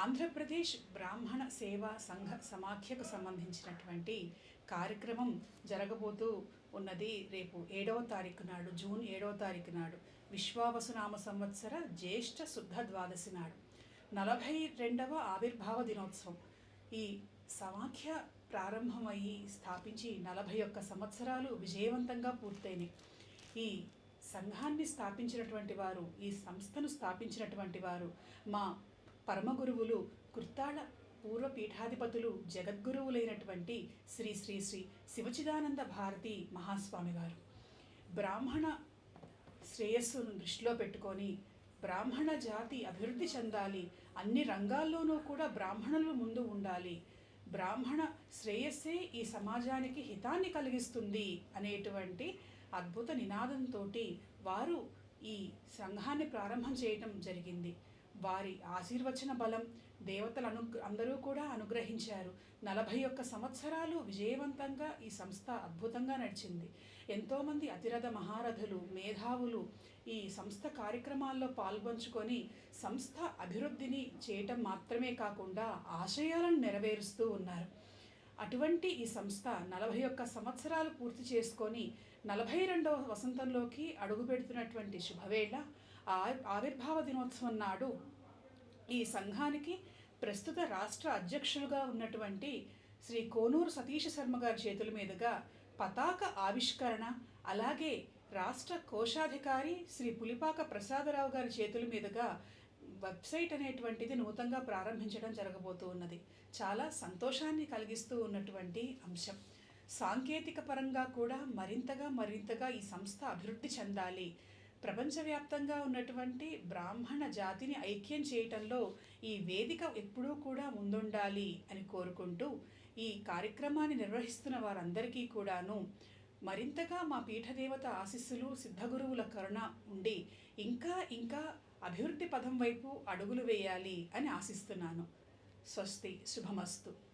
ఆంధ్రప్రదేశ్ బ్రాహ్మణ సేవా సంఘ సమాఖ్యకు సంబంధించినటువంటి కార్యక్రమం జరగబోతూ ఉన్నది రేపు ఏడవ తారీఖు నాడు జూన్ ఏడవ తారీఖు నాడు. విశ్వావసునామ సంవత్సర జ్యేష్ఠ శుద్ధ ద్వాదశి నాడు. నలభై రెండవ ఆవిర్భావ దినోత్సవం. ఈ సమాఖ్య ప్రారంభమయ్యి స్థాపించి నలభై ఒక్క సంవత్సరాలు విజయవంతంగా పూర్తయినాయి. ఈ సంఘాన్ని స్థాపించినటువంటి వారు ఈ సంస్థను స్థాపించినటువంటి వారు మా పరమగురువులు కుర్తాళ పూర్వ పీఠాధిపతులు జగద్గురువులైనటువంటి శ్రీ శ్రీ శ్రీ శివచిదానంద భారతి మహాస్వామి గారు. బ్రాహ్మణ శ్రేయస్సును దృష్టిలో పెట్టుకొని బ్రాహ్మణ జాతి అభివృద్ధి చెందాలి అన్ని రంగాల్లోనూ కూడా బ్రాహ్మణులు ముందు ఉండాలి. బ్రాహ్మణ శ్రేయస్సే ఈ సమాజానికి హితాన్ని కలిగిస్తుంది అనేటువంటి అద్భుత నినాదంతో వారు ఈ సంఘాన్ని ప్రారంభం చేయటం జరిగింది. వారి ఆశీర్వచన బలం దేవతలు అను అందరూ కూడా అనుగ్రహించారు. నలభై ఒక్క సంవత్సరాలు విజయవంతంగా ఈ సంస్థ అద్భుతంగా నడిచింది. ఎంతోమంది అతిరథ మహారథులు మేధావులు ఈ సంస్థ కార్యక్రమాల్లో పాల్పంచుకొని సంస్థ అభివృద్ధిని చేయటం మాత్రమే కాకుండా ఆశయాలను నెరవేరుస్తూ ఉన్నారు. అటువంటి ఈ సంస్థ నలభై ఒక్క సంవత్సరాలు పూర్తి చేసుకొని నలభై రెండవ వసంతంలోకి అడుగుపెడుతున్నటువంటి శుభవేళ ఆవిర్భావ దినోత్సవం నాడు ఈ సంఘానికి ప్రస్తుత రాష్ట్ర అధ్యక్షులుగా ఉన్నటువంటి శ్రీ కోనూరు సతీష్ శర్మ గారి చేతుల మీదుగా పతాక ఆవిష్కరణ అలాగే రాష్ట్ర కోశాధికారి శ్రీ పులిపాక ప్రసాదరావు గారి చేతుల మీదుగా వెబ్సైట్ అనేటువంటిది నూతనంగా ప్రారంభించడం జరగబోతూ ఉన్నది. చాలా సంతోషాన్ని కలిగిస్తూ ఉన్నటువంటి అంశం. సాంకేతిక పరంగా కూడా మరింతగా మరింతగా ఈ సంస్థ అభివృద్ధి చెందాలి ప్రపంచవ్యాప్తంగా ఉన్నటువంటి బ్రాహ్మణ జాతిని ఐక్యం చేయటంలో ఈ వేదిక ఎప్పుడూ కూడా ముందుండాలి అని కోరుకుంటూ ఈ కార్యక్రమాన్ని నిర్వహిస్తున్న వారందరికీ కూడాను మరింతగా మా పీఠదేవత ఆశీస్సులు సిద్ధగురువుల కరుణ ఉండి ఇంకా ఇంకా అభివృద్ధి పదం వైపు అడుగులు వేయాలి అని ఆశిస్తున్నాను. స్వస్తి శుభమస్తు.